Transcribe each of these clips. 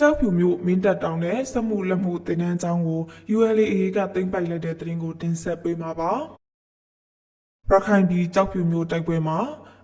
ကြောက်ဖြူမျိုးမင်းတပ်တောင်နဲ့စက်မှုလက်မှုတင်နန်းကျောင်းကို ULA ကတင်ပိုက်လိုက်တဲ့သတင်းကိုတင်ဆက်ပေးမှာပါ။ရခိုင်ပြည်ကြောက်ဖြူမျိုးတိုက်ပွဲမှာ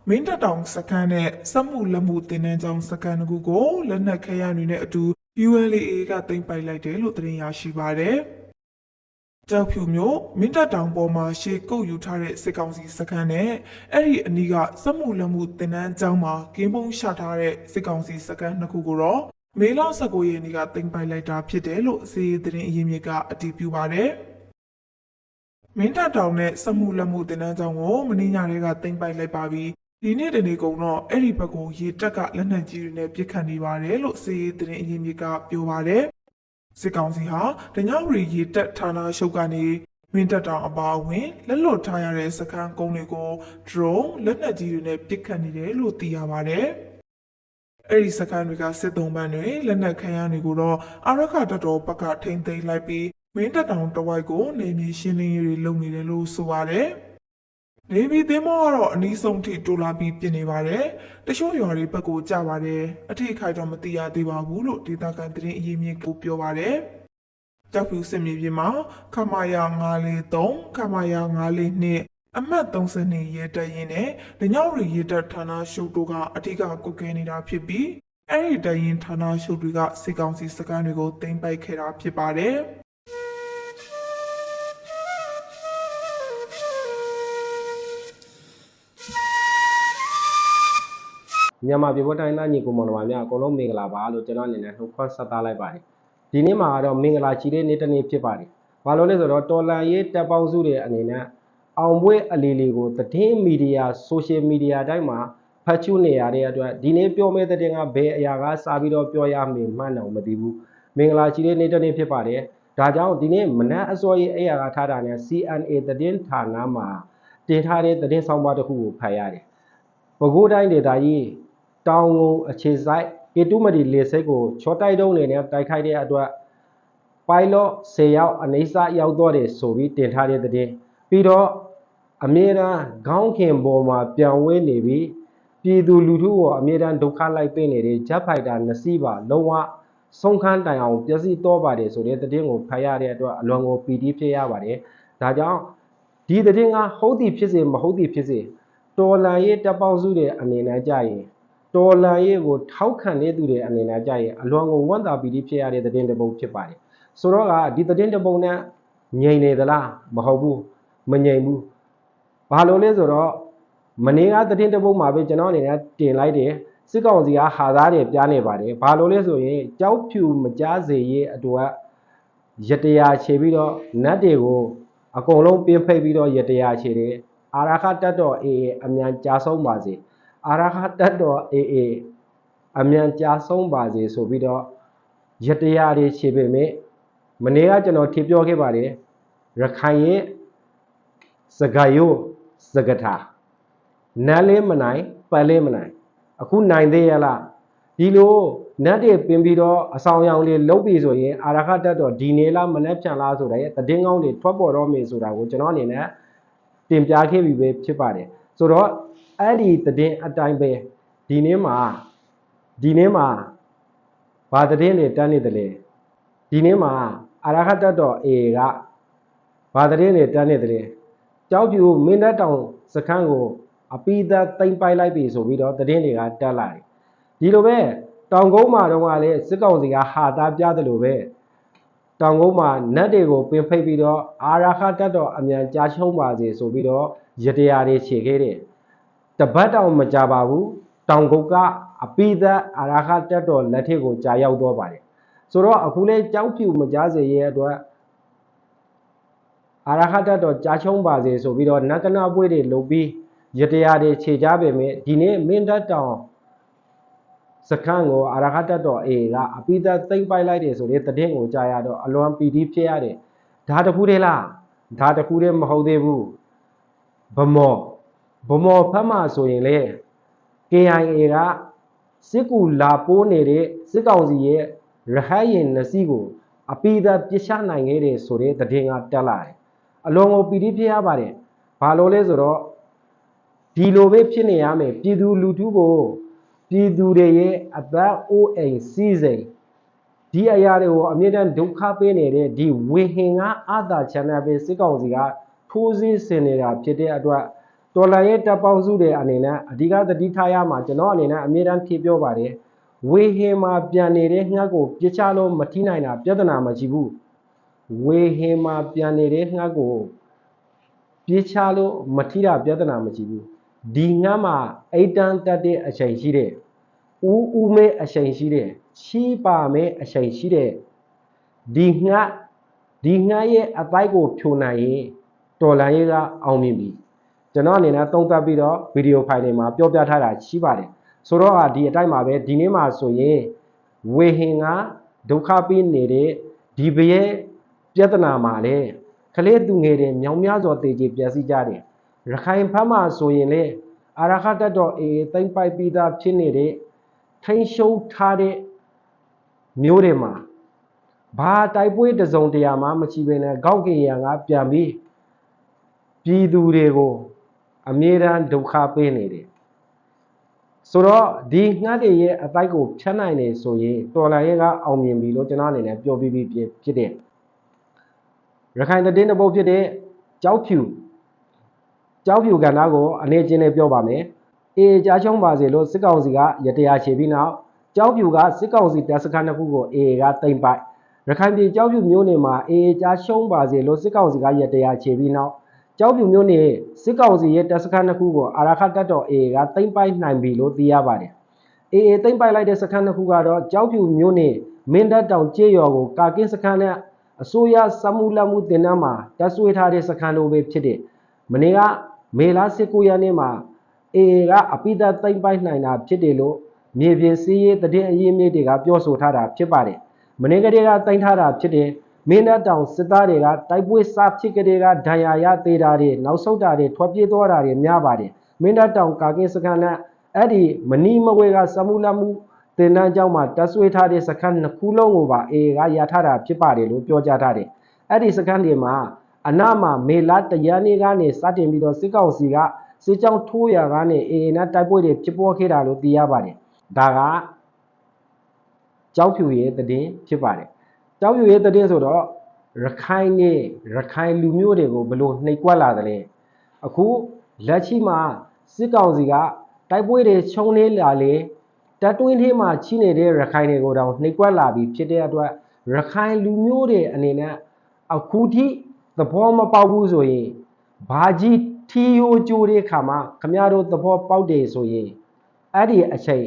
မင်းတပ်တောင်စခန်းနဲ့စက်မှုလက်မှုတင်နန်းကျောင်းစခန်းတစ်ခုကိုလက်နက်ခဲယမ်းတွေနဲ့အတူ ULA ကတင်ပိုက်လိုက်တယ်လို့သတင်းရရှိပါတယ်။ကြောက်ဖြူမျိုးမင်းတပ်တောင်ပေါ်မှာရှေကုတ်ယူထားတဲ့စစ်ကောင်စီစခန်းနဲ့အဲ့ဒီအနီးကစက်မှုလက်မှုတင်နန်းကျောင်းမှာကင်းပုံးရှထားတဲ့စစ်ကောင်စီစခန်းနှစ်ခုကိုတော့ မေလ19ရက်နေ့ကတင်ပိုက်လိုက်တာဖြစ်တယ်လို့စီရေးသတင်းအရင်းမြစ်ကအတည်ပြုပါတယ်။မင်းတပ်တောင်နဲ့စက်မှုလက်မှုတင်နန်းကျောင်းကိုမင်းညတွေကတင်ပိုက်လိုက်ပါပြီ။ဒီနေ့တနေ့ကုန်တော့အဲ့ဒီဘက်ကိုရေတက်ကလက်နက်ကြီးတွေနဲ့ပစ်ခတ်နေပါတယ်လို့စီရေးသတင်းအရင်းမြစ်ကပြောပါတယ်။စစ်ကောင်စီဟာတညဝရီရေတက်ဌာနရှုပ်ကနေမင်းတပ်တောင်အပါအဝင်လက်လွတ်ထားရတဲ့စခန်းကုန်းတွေကို drone လက်နက်ကြီးတွေနဲ့ပစ်ခတ်နေတယ်လို့သိရပါတယ်။ အဲ့ဒီစကန်တွေကစစ်သုံးပန်းတွေလက်နက်ခံရတွေကိုတော့အာရခတတော်ဘက်ကထိမ့်သိမ်းလိုက်ပြီးမင်းတပ်တောင်တဝိုက်ကိုနေမြေရှင်းလင်းရေးတွေလုပ်နေတယ်လို့ဆိုပါတယ်။နေပြည်သင်းမောကတော့အနီးဆုံးထိတိုးလာပြီးပြင်နေပါတယ်။တချို့ရွာတွေဘက်ကိုကြပါတယ်။အထိအခိုက်တော့မသိရသေးပါဘူးလို့ဒေသခံသတင်းအရင်းမြစ်ကိုပြောပါတယ်။ကြောက်ဖြူစစ်မြေပြင်မှာခမာယာ943ခမာယာ942 အမှတ်32ရဲတပ်ရင်းနဲ့ဒညောရီရဲတပ်ဌာနရှုပ်တို့ကအထူးကုတ်ကဲနေတာဖြစ်ပြီးအဲ့ဒီတပ်ရင်းဌာနရှုပ်တွေကစစ်ကောင်စီစခန်းတွေကိုတင်ပိုက်ခဲ့တာဖြစ်ပါတယ်။မြန်မာပြည်ပေါ်တိုင်းသားညီကိုမောင်နှမများအကုန်လုံးမင်္ဂလာပါလို့ကျွန်တော်အနေနဲ့နှုတ်ခွန်းဆက်သလိုက်ပါတယ်ဒီနေ့မှာတော့မင်္ဂလာချီတဲ့နေ့တစ်နေ့ဖြစ်ပါတယ်ဘာလို့လဲဆိုတော့တော်လန်ရေးတပ်ပေါင်းစုတွေအနေနဲ့ အောင်ပွဲအလီလီကိုသတင်းမီဒီယာဆိုရှယ်မီဒီယာတိုင်းမှာဖတ်ချူနေရတဲ့အတွက်ဒီနေ့ပြောမယ့်တဲ့ကဘယ်အရာကစာပြီးတော့ပြောရမည်မှန်းတော့မသိဘူးမင်္ဂလာချီတဲ့နေ့တစ်နေ့ဖြစ်ပါတယ်ဒါကြောင့်ဒီနေ့မနက်အစောကြီးအဲ့ရကထားတာနဲ့ CNA သတင်းဌာနမှာတင်ထားတဲ့သတင်းဆောင်ပါတစ်ခုကိုဖတ်ရတယ်ပဲခူးတိုင်းဒေသကြီးတောင်ငုံအခြေဆိုင်ကေတုမတီလေစိတ်ကိုချောတိုက်တုံးနေနဲ့တိုက်ခိုက်တဲ့အတွက်ပိုင်လော့10ရောက်အနေစရောက်တော့တယ်ဆိုပြီးတင်ထားတဲ့တဲ့ပြီးတော့ အမြဲတမ်းခေါင်းခင်ပေါ်မှာပြောင်းဝဲနေပြီးပြည်သူလူထုကိုအမြဲတမ်းဒုက္ခလိုက်ပေးနေတဲ့ဂျက်ဖိုက်တာနှစ်စီးပါလုံးဝဆုံးခန်းတိုင်အောင်ပျက်စီးတော့ပါတယ်ဆိုတဲ့တဲ့ကိုဖတ်ရတဲ့အတွက်အလွန်ကိုပီတိဖြစ်ရပါတယ်ဒါကြောင့်ဒီတဲ့ကဟုတ်သည်ဖြစ်စေမဟုတ်သည်ဖြစ်စေတော်လန်ရေးတပ်ပေါင်းစုတွေအနေနဲ့ကြရင်တော်လန်ရေးကိုထောက်ခံတဲ့သူတွေအနေနဲ့ကြရင်အလွန်ကိုဝန်တာပီတိဖြစ်ရတဲ့သတင်းတစ်ပုဒ်ဖြစ်ပါတယ်ဆိုတော့ကဒီသတင်းတစ်ပုဒ်နဲ့ငြိမ်နေသလားမဟုတ်ဘူးမငြိမ်ဘူး ဘာလို့လဲဆိုတော့မနေ့ကသတင်းတစ်ပုဒ်မှာပဲကျွန်တော်အနေနဲ့တင်လိုက်တယ်စစ်ကောင်စီကဟာသားတွေပြားနေပါတယ်ဘာလို့လဲဆိုရင်ကြောက်ဖြူမကြားစေရေးအတွက်ရတရာခြေပြီးတော့နတ်တွေကိုအကုန်လုံးပြင်းဖိတ်ပြီးတော့ရတရာခြေတယ်အာရခတက်တော် AA အမြန်ကြာဆုံးပါစေအာရခတက်တော် AA အမြန်ကြာဆုံးပါစေဆိုပြီးတော့ရတရားတွေခြေပေမဲ့မနေ့ကကျွန်တော်ထည့်ပြောခဲ့ပါတယ်ရခိုင်ရဲ့စကရိုး စကထာနတ်လေးမနိုင်ပတ်လေးမနိုင်အခုနိုင်သေးရလားဒီလိုနတ်တွေပင်ပြီးတော့အဆောင်ရောင်တွေလုတ်ပြီဆိုရင်အာရခတက်တော်ဒီနေလားမနေ့ပြန်လားဆိုတဲ့တည်င်းကောင်းတွေထွက်ပေါ်တော့မယ်ဆိုတာကိုကျွန်တော်အနေနဲ့တင်ပြခဲ့ပြီပဲဖြစ်ပါတယ်ဆိုတော့အဲ့ဒီသတင်းအတိုင်းပဲဒီနေ့မှာဒီနေ့မှာဘာသတင်းတွေတန်းနေတယ်လဲဒီနေ့မှာအာရခတတ်တော် A ကဘာသတင်းတွေတန်းနေတယ်လဲ ကြောက်ပြူမင်းတပ်တောင်စခန်းကိုအပိသက်တိမ့်ပိုက်လိုက်ပြီဆိုပြီးတော့သတင်းတွေကတက်လာတယ်ဒီလိုပဲတောင်ကုန်းမှာတော့ကလည်းစစ်ကောင်စီကဟာသားပြတယ်လို့ပဲတောင်ကုန်းမှာနတ်တွေကိုပင်ဖိတ်ပြီးတော့အာရခတက်တော်အမြန်ကြားချုံပါစေဆိုပြီးတော့ရတရားတွေခြေခဲ့တယ်တပတ်တောင်မကြပါဘူးတောင်ကုတ်ကအပိသက်အာရခတက်တော်လက်ထက်ကိုကြာရောက်တော့ပါတယ်ဆိုတော့အခုလဲကြောက်ဖြူမကြားစေရဲ့အတွက် အာရခတက်တော်ကြားချုံပါစေဆိုပြီးတော့နတ်ကနာပွဲတွေလုပ်ပြီးရတရားတွေခြေကြပေမဲ့ဒီနေ့မင်းတပ်တောင်စခန်းကိုအာရခတတ်တော် A ကအပိသက်သိမ့်ပိုက်လိုက်တယ်ဆိုတဲ့သတင်းကိုကြားရတော့အလွန်ပီတိဖြစ်ရတယ်ဒါတခုတည်းလားဒါတခုတည်းမဟုတ်သေးဘူးဗမော်ဗမော်ဖက်မှဆိုရင်လေ KIA ကစစ်ကူလာပိုးနေတဲ့စစ်ကောင်စီရဲ့ရဟတ်ရင်နစီကိုအပိသက်ပြစ်ချနိုင်ခဲ့တယ်ဆိုတဲ့သတင်းကတက်လာတယ် အလွန်ကိုပီတိဖြစ်ရပါတယ်ဘာလို့လဲဆိုတော့ဒီလိုပဲဖြစ်နေရမယ်ပြည်သူလူထုကိုပြည်သူတွေရဲ့အသက်အိုးအိမ်စီးစိမ်ဒီအရာတွေကိုအမြဲတမ်းဒုက္ခပေးနေတဲ့ဒီဝေဟင်ကအာသာချမ်းသာပေးစစ်ကောင်စီကထိုးစည်းဆင်နေတာဖြစ်တဲ့အတွက်တော်လန်ရဲ့တပ်ပေါင်းစုတွေအနေနဲ့အဓိကသတိထားရမှာကျွန်တော်အနေနဲ့အမြဲတမ်းဖြေပြောပါတယ်ဝေဟင်မှာပြန်နေတဲ့ငှက်ကိုပြစ်ချလို့မထိနိုင်တာပြဿနာမရှိဘူး ဝေဟင်မှာပြန်နေတဲ့ငှက်ကိုပြေးချလို့မထိတာပြဿနာမရှိဘူးဒီငတ်မှာအိတ်တန်းတက်တဲ့အချိန်ရှိတဲ့ဦးဦးမဲအချိန်ရှိတဲ့ချီးပါမဲအချိန်ရှိတဲ့ဒီငတ်ဒီငတ်ရဲ့အပိုက်ကိုဖြိုနိုင်ရင်တော်လန်ရေးကအောင်မြင်ပြီကျွန်တော်အနေနဲ့သုံးသပ်ပြီးတော့ဗီဒီယိုဖိုင်တွေမှာပြောပြထားတာရှိပါတယ်ဆိုတော့ဒီအတိုင်းမှာပဲဒီနေ့မှာဆိုရင်ဝေဟင်ကဒုက္ခပေးနေတဲ့ဒီဘရဲ့ ပြဿနာမှာလေကလေးသူငယ်တွေမြောင်များစွာတည်ကြည်ပျက်စီးကြတယ်ရခိုင်ဘက်မှာဆိုရင်လေအာရခတ်တပ်တော်အေးသိမ့်ပိုက်ပြီးသားဖြစ်နေတဲ့ထိန်ရှုံးထားတဲ့မျိုးတွေမှာဘာတိုက်ပွဲတစ်စုံတရာမှမရှိဘဲနဲ့ကောက်ကေရံကပြန်ပြီးပြည်သူတွေကိုအမြဲတမ်းဒုက္ခပေးနေတယ်ဆိုတော့ဒီငှက်တွေရဲ့အတိုက်ကိုဖြတ်နိုင်နေဆိုရင်တော်လိုင်းရဲ့ကအောင်မြင်ပြီလို့ကျွန်တော်အနေနဲ့ပြောပြပြီးဖြစ်ဖြစ်တယ်ရ ခိုင်သတင်းတစ်ပုဒ်ဖြစ်တဲ့ကြောက်ဖြူကြောက်ဖြူကဏ္ဍကိုအနေချင်းနဲ့ပြောပါမယ်။အေကြားချုံးပါစေလို့စစ်ကောင်စီကရတရားချေပြီးနောက်ကြောက်ဖြူကစစ်ကောင်စီတပ်စခန်းတစ်ခုကိုအေကတိမ့်ပိုက်ရခိုင်ပြည်ကြောက်ဖြူမြို့နယ်မှာအေကြားရှုံးပါစေလို့စစ်ကောင်စီကရတရားချေပြီးနောက်ကြောက်ဖြူမြို့နယ်စစ်ကောင်စီရဲ့တပ်စခန်းတစ်ခုကိုအာရခတ်တပ်တော်အေကတိမ့်ပိုက်နိုင်ပြီလို့သိရပါတယ်။အေးအေးသိမ့်ပိုက်လိုက်တဲ့စခန်းတစ်ခုကတော့ကြောက်ဖြူမြို့နယ်မင်းတပ်တောင်ကျေးရွာကိုကာကင်းစခန်းနဲ့ အစိုးရစက်မှုလက်မှုတင်နန်းမှာတပ်ဆွဲထားတဲ့စခန်းလိုပဲဖြစ်တဲ့မနေ့ကမေလ19ရက်နေ့မှာအေးအေးကအပိသက်သိမ့်ပိုက်နိုင်တာဖြစ်တယ်လို့မြေပြင်စည်းရေးတည်င်းအရေးမြစ်တွေကပြောဆိုထားတာဖြစ်ပါတယ်မနေ့ကတည်းကသိမ့်ထားတာဖြစ်တဲ့မင်းတပ်တောင်စစ်သားတွေကတိုက်ပွဲစဖြစ်ကလေးကဒဏ်ရာရသေးတာတွေနောက်ဆုတ်တာတွေထွက်ပြေးသွားတာတွေများပါတယ်မင်းတပ်တောင်ကာကင်းစခန်းနဲ့အဲ့ဒီမနီမဝဲကစမှုလမှု တင်တန်းကျောင်းမှာတက်ဆွေးထားတဲ့စခန်းနှစ်ခုလုံးကိုပါအေကရထားတာဖြစ်ပါတယ်လို့ပြောကြားထားတယ်။အဲ့ဒီစခန်းတွေမှာအနာမှာမေလတရနေ့ကနေစတင်ပြီးတော့စစ်ကောင်စီကစစ်ကြောင်းထိုးရကနေအေနဲ့တိုက်ပွဲတွေဖြစ်ပေါ်ခဲ့တာလို့သိရပါတယ်။ဒါကကြောက်ဖြူရဲ့တည်င်းဖြစ်ပါတယ်။ကြောက်ဖြူရဲ့တည်င်းဆိုတော့ရခိုင်နေရခိုင်လူမျိုးတွေကိုဘယ်လို့နှိပ်ကွက်လာတယ်လဲ။အခုလက်ရှိမှာစစ်ကောင်စီကတိုက်ပွဲတွေချုံနေလာလေ တပ်တွင်းထဲမှာချိနေတဲ့ရခိုင်တွေကိုတောင်နှိပ်ကွက်လာပြီးဖြစ်တဲ့အတွက်ရခိုင်လူမျိုးတွေအနေနဲ့အခုထိသဘောမပေါက်ဘူးဆိုရင်ဘာကြီးထီယိုကြိုတဲ့ခါမှာခမရတို့သဘောပေါက်တယ်ဆိုရင်အဲ့ဒီအချိန်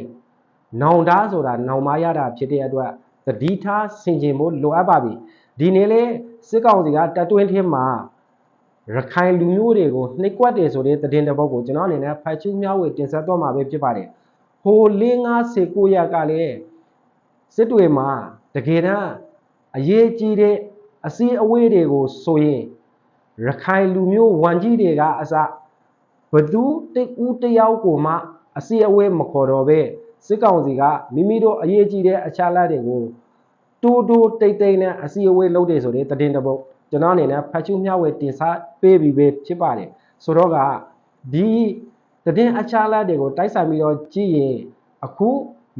နောင်တာဆိုတာနောင်မရတာဖြစ်တဲ့အတွက်သတိထားဆင်ခြင်ဖို့လိုအပ်ပါပြီဒီနေ့လေစစ်ကောင်စီကတပ်တွင်းထဲမှာရခိုင်လူမျိုးတွေကိုနှိပ်ကွက်တယ်ဆိုတဲ့သတင်းတစ်ပုဒ်ကိုကျွန်တော်အနေနဲ့ဖတ်ချူးမျှဝေတင်ဆက်တော့မှာပဲဖြစ်ပါတယ်။ ဟို59ရက်ကလည်းစစ်တွေမှာတကယ်တမ်းအရေးကြီးတဲ့အစည်းအဝေးတွေကိုဆိုရင်ရခိုင်လူမျိုးဝန်ကြီးတွေကအစဘသူတိတ်ဦးတယောက်ကိုမှအစည်းအဝေးမခေါ်တော့ပဲစစ်ကောင်စီကမိမိတို့အရေးကြီးတဲ့အချားလက်တွေကိုတိုးတိုးတိတ်တိတ်နဲ့အစီအဝေးလုပ်တယ်ဆိုတဲ့သတင်းတစ်ပုဒ်ကျွန်တော်အနေနဲ့ဖတ်ချူးမျှဝေတင်ဆက်ပေးပြီးပဲဖြစ်ပါတယ်ဆိုတော့ကဒီ သတင်းအချားလက်တွေကိုတိုက်ဆိုင်ပြီးတော့ကြည့်ရင်အခု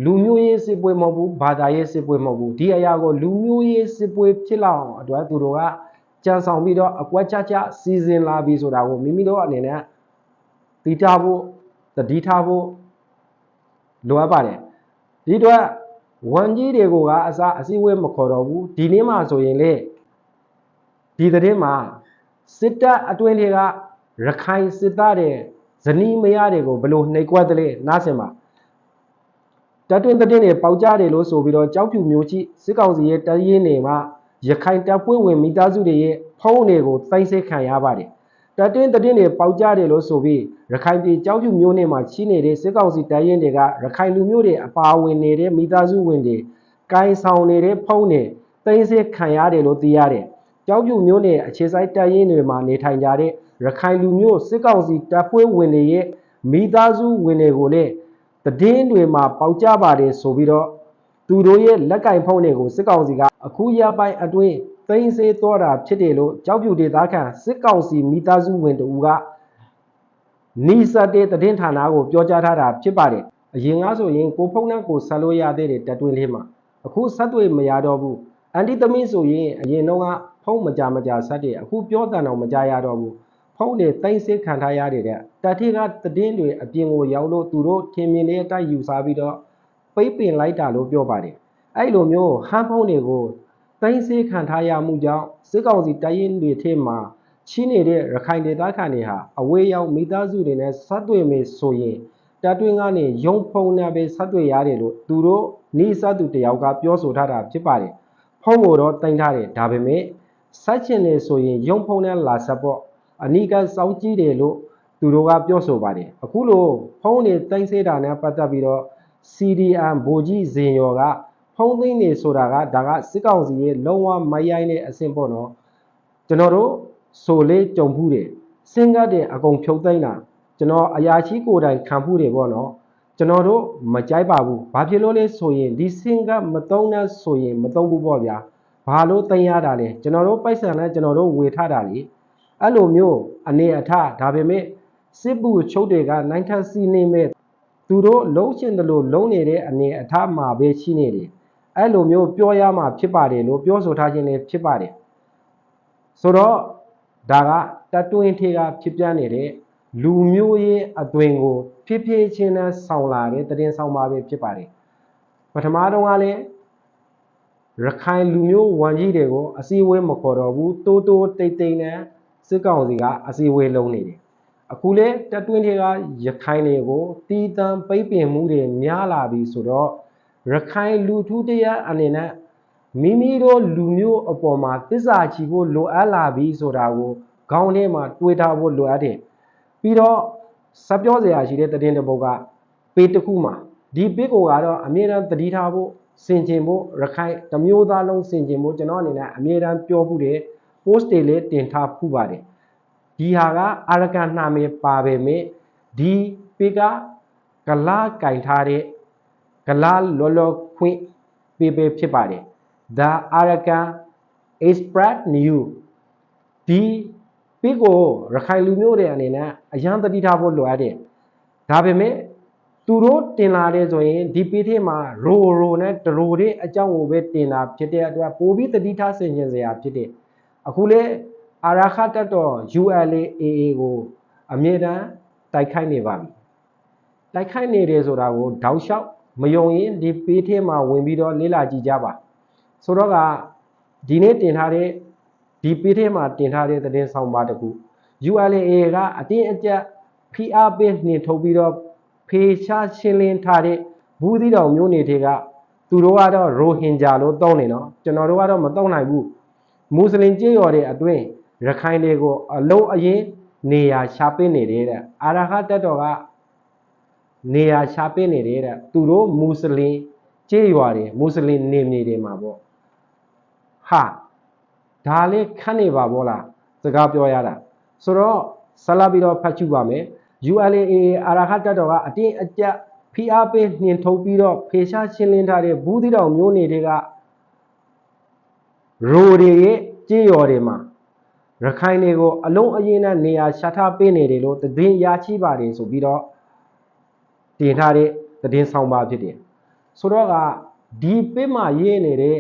လူမျိုးရေးစစ်ပွဲမဟုတ်ဘူးဘာသာရေးစစ်ပွဲမဟုတ်ဘူးဒီအရာကိုလူမျိုးရေးစစ်ပွဲဖြစ်လောက်အောင်အတွက်သူတို့ကကြံဆောင်ပြီးတော့အကွက်ချချစီစဉ်လာပြီဆိုတာကိုမိမိတို့အနေနဲ့သိထားဖို့တတိထားဖို့လိုအပ်ပါတယ်ဒီတော့ဝန်ကြီးတွေကိုကအစားအစည်းအဝေးမခေါ်တော့ဘူးဒီနေ့မှဆိုရင်လေဒီသတင်းမှာစစ်တပ်အတွင်းတွေကရခိုင်စစ်သားတွေ ဇနီးမယားတွေကိုဘယ်လို့နှိပ်ကွက်တယ်လဲနားဆင်ပါတပ်တွင်းသတင်းတွေပေါက်ကြားတယ်လို့ဆိုပြီးတော့ကြောက်ဖြူမျိုးကြီးစစ်ကောင်စီရဲ့တပ်ရင်းတွေမှာရခိုင်တပ်ဖွဲ့ဝင်မိသားစုတွေရဲ့ဖုံးတွေကိုတိုက်စစ်ခံရပါတယ်တပ်တွင်းသတင်းတွေပေါက်ကြားတယ်လို့ဆိုပြီးရခိုင်ပြည်ကြောက်ဖြူမျိုးနယ်မှာရှိနေတဲ့စစ်ကောင်စီတပ်ရင်းတွေကရခိုင်လူမျိုးတွေအပါအဝင်နေတဲ့မိသားစုဝင်တွေကင်ဆောင်နေတဲ့ဖုံးတွေတင်စစ်ခံရတယ်လို့သိရတယ်။ ကြောက်ဖြူမျိုးနယ်အခြေစိုက်တပ်ရင်းတွေမှာနေထိုင်ကြတဲ့ရခိုင်လူမျိုးစစ်ကောင်စီတပ်ဖွဲ့ဝင်တွေရဲ့မိသားစုဝင်တွေကိုလည်းသတင်းတွေမှာပေါက်ကြားပါတယ်ဆိုပြီးတော့သူတို့ရဲ့လက်ကင်ဖုံးတွေကိုစစ်ကောင်စီကအခုရပိုင်းအတွင်းသိမ်းဆည်းသွားတာဖြစ်တယ်လို့ကြောက်ဖြူဒေသခံစစ်ကောင်စီမိသားစုဝင်တို့ကနီစတ်တဲ့သတင်းဌာနကိုပြောကြားထားတာဖြစ်ပါတယ်အရင်ကဆိုရင်ကိုဖုံးနဲ့ကိုဆက်လို့ရသေးတယ်တက်တွင်းလေးမှာအခုဆက်တွေ့မရတော့ဘူးအန်တီသမီးဆိုရင်အရင်တော့ကဖုန်း မကြမကြဆက်တယ်အခုပြောတန်တော့မကြရတော့ဘူးဖုန်းတွေတိုင်းစစ်ခံထားရတဲ့တတိကသတင်းတွေအပြင်ကိုရောက်လို့သူတို့ထင်မြင်တဲ့အတိုင်းယူဆပြီးတော့ပိတ်ပင်လိုက်တာလို့ပြောပါတယ်အဲ့လိုမျိုးဟန်ဖုန်းတွေကိုတိုင်းစစ်ခံထားရမှုကြောင့်စစ်ကောင်စီတိုင်းရင်တွေထဲမှာရှိနေတဲ့ရခိုင်ဒေသခံတွေဟာအဝေးရောက်မိသားစုတွေနဲ့ဆက်တွေ့မယ်ဆိုရင်တတွင်းကနေရုံဖုံနဲ့ပဲဆက်တွေ့ရတယ်လို့သူတို့နီးစပ်သူတယောက်ကပြောဆိုထားတာဖြစ်ပါတယ်ဖုံကိုတော့တင်ထားတယ်ဒါပေမဲ့ ဆက်ချင်နေဆိုရင်ရုံဖုံနဲ့လာဆက်ပေါ့အနီးကစောင်းကြည့်တယ်လို့သူတို့ကပြောဆိုပါတယ်အခုလို့ဖုံနေတင်စေးတာနဲ့ပတ်သက်ပြီးတော့ CDM ဗိုလ်ကြီးဇင်ရော်ကဖုံသိန်းနေဆိုတာကဒါကစစ်ကောင်စီရဲ့လုံးဝမရိုင်းတဲ့အဆင့်ပေါ့နော်ကျွန်တော်တို့ဆိုလေးကြုံမှုတွေစင်ကတ်တဲ့အကုန်ဖြုတ်သိမ်းတာကျွန်တော်အရာရှိကိုယ်တိုင်ခံမှုတွေပေါ့နော်ကျွန်တော်တို့မကြိုက်ပါဘူးဘာဖြစ်လို့လဲဆိုရင်ဒီစင်ကတ်မတုံးနဲ့ဆိုရင်မတုံးဘူးပေါ့ဗျာ ဘာလို့သိမ်းရတာလဲကျွန်တော်တို့ပိုက်ဆံနဲ့ကျွန်တော်တို့ဝေထားတာလေအဲ့လိုမျိုးအနေအထားဒါပေမဲ့စစ်ပူချုပ်တွေကနိုင်ထစီနေမဲ့သူတို့လုံးချင်တယ်လို့လုံးနေတဲ့အနေအထားမှာပဲရှိနေတယ်အဲ့လိုမျိုးပြောရမှာဖြစ်ပါတယ်လို့ပြောဆိုထားခြင်းလည်းဖြစ်ပါတယ်ဆိုတော့ဒါကတတွင်းထေကဖြစ်ပြနေတဲ့လူမျိုးရေးအသွင်ကို ဖြည်းဖြည်းချင်းနဲ့ဆောင်လာတဲ့တည်င်းဆောင်ပါပဲဖြစ်ပါတယ်ပထမတော့ကလည်း ရခိုင်လူမျိုးဝန်ကြီးတွေကိုအစည်းအဝေးမခေါ်တော့ဘူးတိုးတိုးတိတ်တိတ်နဲ့စစ်ကောင်စီကအစည်းအဝေးလုံးနေတယ်အခုလေတတွင်းထေကရခိုင်တွေကိုတီးတန့်ပိတ်ပင်မှုတွေများလာပြီဆိုတော့ရခိုင်လူထုတရားအနေနဲ့မိမိတို့လူမျိုးအပေါ်မှာတစ္ဆာချီဖို့လိုအပ်လာပြီဆိုတာကိုခေါင်းထဲမှာတွေးထားဖို့လိုအပ်တယ်ပြီးတော့စပြောစရာရှိတဲ့တည်င်းတစ်ပုဒ်ကပေတစ်ခုမှာဒီပေကိုကတော့အမြဲတမ်းတတိထားဖို့ စင်ကျင်ဖို့ရခိုင်တစ်မျိုးသားလုံးစင်ကျင်ဖို့ကျွန်တော်အနေနဲ့အမြဲတမ်းပြောဖို့တယ် post တွေလည်းတင်ထားဖူးပါတယ်ဒီဟာကအရကန်နှာမေပါပေမဲ့ဒီပေကကလာကင်ထားတဲ့ကလာလောလောခွင့်ပေးပေးဖြစ်ပါတယ် The Arakan Express New ဒီပြီးကိုရခိုင်လူမျိုးတွေအနေနဲ့အရန်တတိထားဖို့လိုအပ်တယ်ဒါပေမဲ့ သူတို့တင်လာတဲ့ဆိုရင်ဒီပေထဲမှာရိုရိုနဲ့ဒရိုတွေအကြောင်းကိုပဲတင်တာဖြစ်တဲ့အတွက်ပိုပြီးတတိထားဆင်ခြင်စရာဖြစ်တယ်အခုလေအာရခတ်တော် ULAA ကိုအမြဲတမ်းတိုက်ခိုက်နေပါပြီတိုက်ခိုက်နေတယ်ဆိုတာကိုတောက်လျှောက်မယုံရင်ဒီပေးထဲမှာဝင်ပြီးတော့လေ့လာကြည့်ကြပါဆိုတော့ကဒီနေ့တင်ထားတဲ့ဒီပေးထဲမှာတင်ထားတဲ့သတင်းဆောင်ပါတစ်ခု ULA ကအတင်းအကျပ်ဖိအားပေးနှင်ထုတ်ပြီးတော့ ဖေရှားရှင်းလင်းထားတဲ့ဘူးသီးတော်မျိုးနေတွေကသူတို့ကတော့ရိုဟင်ဂျာလို့တောင်းနေနော်ကျွန်တော်တို့ကတော့မတောင်းနိုင်ဘူးမွတ်စလင်ကြေးရော်တဲ့အတွင်းရခိုင်တွေကိုအလုံးအရင်နေရာရှာပေးနေတယ်တဲ့အာရခတက်တော်ကနေရာရှာပေးနေတဲ့တဲ့သူတို့မွတ်စလင်ကျေးရွာတွေမွတ်စလင်နေမြေတွေမှာပေါ့ဟာဒါလေးခန့်နေပါဘောလားစကားပြောရတာဆိုတော့ဆက်လာပြီးတော့ဖတ်ချူပါမယ် ULAA အာရခတ်တပ်တော်ကအတင်းအကျပ်ဖိအားပေးနှင်ထုတ်ပြီးတော့ဖေရှားရှင်းလင်းထားတဲ့ဘူးသီးတော်မျိုးနေတွေကရိုတွေရဲ့ကြေးရော်တွေမှာရခိုင်တွေကိုအလုံးအရင်နဲ့နေရာရှာထားပေးနေတယ်လို့သတင်းရရှိပါတယ်ဆိုပြီးတော့တင်ထားတဲ့သတင်းဆောင်ပါဖြစ်တယ်ဆိုတော့ကဒီပေးမှာရေးနေတဲ့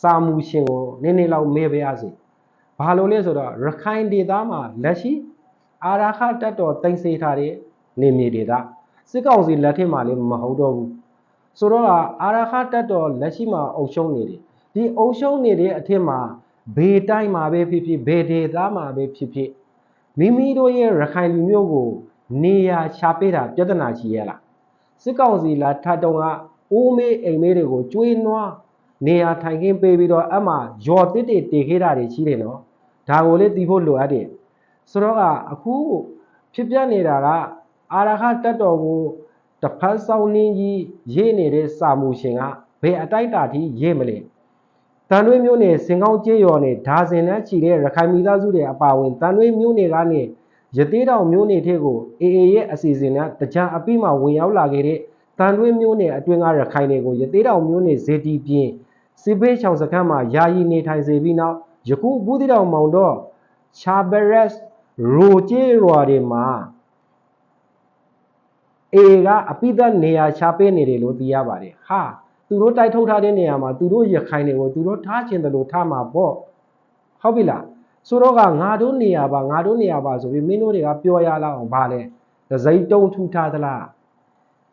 စာမှုရှင်ကိုနည်းနည်းလောက်မေးပါရစေဘာလို့လဲဆိုတော့ရခိုင်ဒေသမှာလက်ရှိ အာရာခတက်တော်တင်စေထားတဲ့နေမြေဒေသစစ်ကောင်စီလက်ထက်မှာလည်းမဟုတ်တော့ဘူးဆိုတော့ကအာရာခတက်တော်လက်ရှိမှာအုပ်ရှုံးနေတယ်ဒီအုပ်ရှုံးနေတဲ့အထက်မှာဘေးတိုင်းမှာပဲဖြစ်ဖြစ်ဘေးဒေသမှာပဲဖြစ်ဖြစ်မိမိတို့ရဲ့ရခိုင်လူမျိုးကို နေရာချပေးတာပြဿနာရှိရဲ့လားစစ်ကောင်စီလာထတုံကအိုးမေးအိမ်မေးတွေကိုကျွေးနွားနေရာထိုင်ခင်းပေးပြီးတော့အမှရော်တစ်တွေတေခဲ့တာတွေရှိတယ်နော်ဒါကိုလေတီးဖို့လိုအပ်တယ် ဆိုတော့ကအခုဖြစ်ပြနေတာကအာရခတက်တော်ကိုတစ်ဖက်ဆောင်နင်းကြီးရေးနေတဲ့စာမှုရှင်ကဘယ်အတိုက်တာထိရေးမလဲတန်တွင်းမျိုးနယ်စင်ကောင်းကျေးရော်နဲ့ဒါဇင်နဲ့ချီတဲ့ရခိုင်မိသားစုတွေအပါအဝင်တန်တွင်းမျိုးနယ်ကနေရသေးတောင်မျိုးနယ်ထဲကိုအေအေရဲ့အစီအစဉ်နဲ့တကြံအပိမှဝင်ရောက်လာခဲ့တဲ့တန်တွင်းမျိုးနယ်အတွင်းကရခိုင်တွေကိုရသေးတောင်မျိုးနယ်ဇေတီပြင်းစစ်ဘေးချောင်စခန်းမှာယာယီနေထိုင်စေပြီးနောက်ယခုဘူးတိတောင်မောင်တော့ချာဘရက်စ် ရိုကျေးရွာတွေမှာအေကအပိသက်နေရာချပေးနေတယ်လို့သိရပါတယ်ဟာသူတို့တိုက်ထုတ်ထားတဲ့နေရာမှာသူတို့ရခိုင်တွေကိုသူတို့ထားခြင်းတယ်လို့ထားမှာပေါ့ဟုတ်ပြီလားဆိုတော့ကငါတို့နေရာပါငါတို့နေရာပါဆိုပြီးမင်းတို့တွေကပြောရလောက်အောင်ဗာလဲဒဇိတ်တုံးထူထားသလား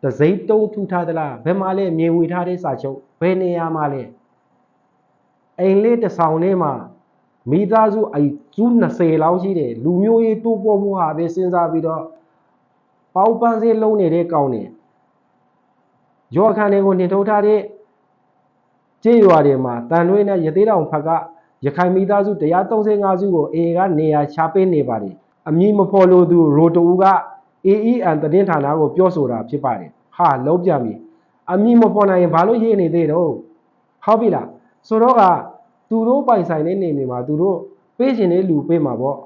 ဒဇိတ်တုံးထူထားသလားဘယ်မှာလဲမြေဝေထားတဲ့စာချုပ်ဘယ်နေရာမှာလဲအိမ်လေးတစ်ဆောင်လေးမှာ မိသားစုအိကျူး20လောက်ရှိတယ်လူမျိုးရေးတိုးပေါ်မှုဟာပဲစဉ်းစားပြီးတော့ပေါက်ပန်းစေးလုံးနေတဲ့ကောင်းနေရောအခန်းတွေကိုနှင်ထုတ်ထားတဲ့ကျေးရွာတွေမှာတန်တွင်းနဲ့ရသေးတောင်ဖက်ကရခိုင်မိသားစု135စုကိုအေကနေရာချပေးနေပါတယ်အမည်မဖော်လို့သူရိုတူက AEN သတင်းဌာနကိုပြောဆိုတာဖြစ်ပါတယ်ဟာလုံးပြန်ပြီအမည်မဖော်နိုင်ရင်ဘာလို့ရေးနေသေးတော့ဟုတ်ပြီလားဆိုတော့က သူတို့ပိုင်ဆိုင်တဲ့နေနေမှာသူတို့ပေးရှင်တဲ့လူပေးမှာပေါ့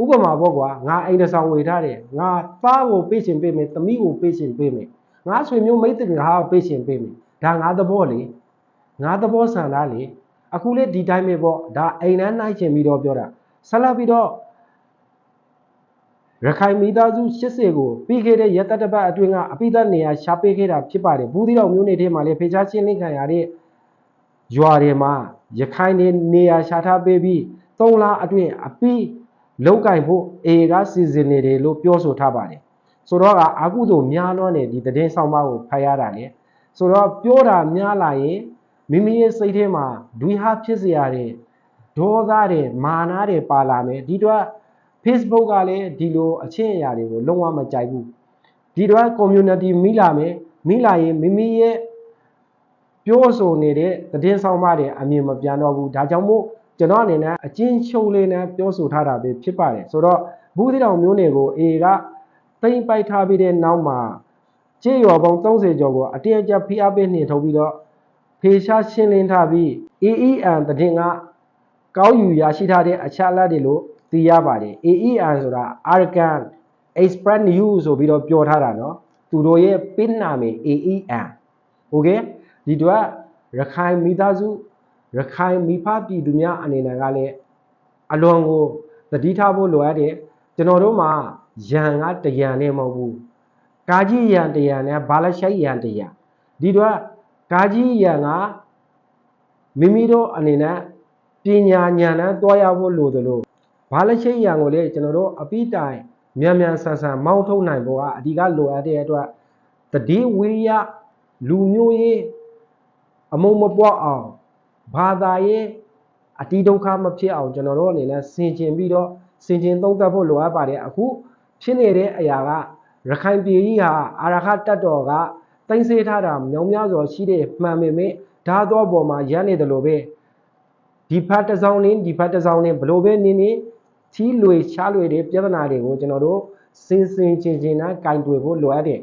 ဥပမာပေါ့ကွာငါအိမ်တစ်ဆောင်ဝေထားတယ်ငါသားကိုပေးရှင်ပေးမယ်သမီးကိုပေးရှင်ပေးမယ်ငါဆွေမျိုးမိတ်တကားကိုပေးရှင်ပေးမယ်ဒါငါသဘောလေငါသဘောဆန္ဒလေအခုလေဒီတိုင်းပဲပေါ့ဒါအိမ်နှမ်းနိုင်ချင်ပြီးတော့ပြောတာဆက်လက်ပြီးတော့ရခိုင်မိသားစု80ကိုပြီးခဲ့တဲ့ရက်သက်တစ်ပတ်အတွင်းကအပိသက်နေရာရှာပေးခဲ့တာဖြစ်ပါတယ်ဘူးသီးတော်မျိုးနေထဲမှာလည်းဖေချာချင်းလင်းခံရတဲ့ရွာတွေမှာ ရခိုင်နေနေရာရှာထားပေးပြီး၃လအတွင်းအပြီးလောက်ကင်ဖို့အေကစီစဉ်နေတယ်လို့ပြောဆိုထားပါတယ်ဆိုတော့ကအကုသို့များလွန်းတဲ့ဒီသတင်းဆောင်မကိုဖတ်ရတာလေဆိုတော့ပြောတာများလာရင်မိမိရဲ့စိတ်ထဲမှာဒွိဟာဖြစ်စရာတွေဒေါသတွေမာနတွေပါလာမယ်ဒီတော့ Facebook ကလည်းဒီလိုအချင်းအရာတွေကိုလုံးဝမကြိုက်ဘူးဒီတော့ community မိလာမယ်မိလာရင်မိမိရဲ့ ပြောဆိုနေတဲ့သတင်းဆောင်မတွေအမြင်မပြန်တော့ဘူးဒါကြောင့်မို့ကျွန်တော်အနေနဲ့အချင်းချုပ်လေးနဲ့ပြောဆိုထားတာပဲဖြစ်ပါတယ်ဆိုတော့ဘူးသီးတောင်မျိုးနယ်ကို A ကတိမ့်ပိုက်ထားပြီးတဲ့နောက်မှာကျေးရွာပေါင်း30ကျော်ကိုအတင်းအကျပ်ဖိအားပေးနှင်ထုတ်ပြီးတော့ဖေရှားရှင်းလင်းထားပြီး AEN သတင်းက ကောက်ယူရရှိထားတဲ့အချက်အလက်တွေလို့သိရပါတယ် AEN ဆိုတာ Arkan Express News ဆိုပြီးတော့ပြောထားတာเนาะသူတို့ရဲ့ pin နာမည် AEN okay ဒီတော့ရခိုင်မိသားစုရခိုင်မိဖပြည်သူများအနေနဲ့ကလည်းအလွန်ကိုသတိထားဖို့လိုအပ်တယ်ကျွန်တော်တို့မှာယံကတယံနဲ့မဟုတ်ဘူးကာကြီးယံတယံနဲ့ဘာလရှိုက်ယံတယံဒီတော့ကာကြီးယံကမိမိတို့အနေနဲ့ပညာဉာဏ်နဲ့တွားရဖို့လိုသလိုဘာလက်ရှိရန်ကိုလေကျွန်တော်တို့အပိတိုင်မြန်မြန်ဆန်ဆန်မောင်းထုတ်နိုင်ဖို့ကအဓိကလိုအပ်တဲ့အတွက်တတိဝိရိယလူမျိုးရေး အမုံမပွားအောင်ဘာသာရေးအတီးဒုက္ခမဖြစ်အောင်ကျွန်တော်တို့အနေနဲ့ဆင်ခြင်ပြီးတော့ဆင်ခြင်သုံးသပ်ဖို့လိုအပ်ပါတယ်အခုဖြစ်နေတဲ့အရာကရခိုင်ပြည်ကြီးဟာအာရခတက်တော်ကတင်စေထားတာမြောင်များစွာရှိတဲ့မှန်ပေမဲ့ဓာတ်တော်ပေါ်မှာရမ်းနေတယ်လို့ပဲဒီဖတ်တစ်စောင်းနဲ့ဒီဖတ်တစ်စောင်းနဲ့ဘလို့ပဲနင်းနေချီးလွေရှားလွေတဲ့ပြဿနာတွေကိုကျွန်တော်တို့စင်စင်ချင်းချင်းနဲ့ကင်တွယ်ဖို့လိုအပ်တယ်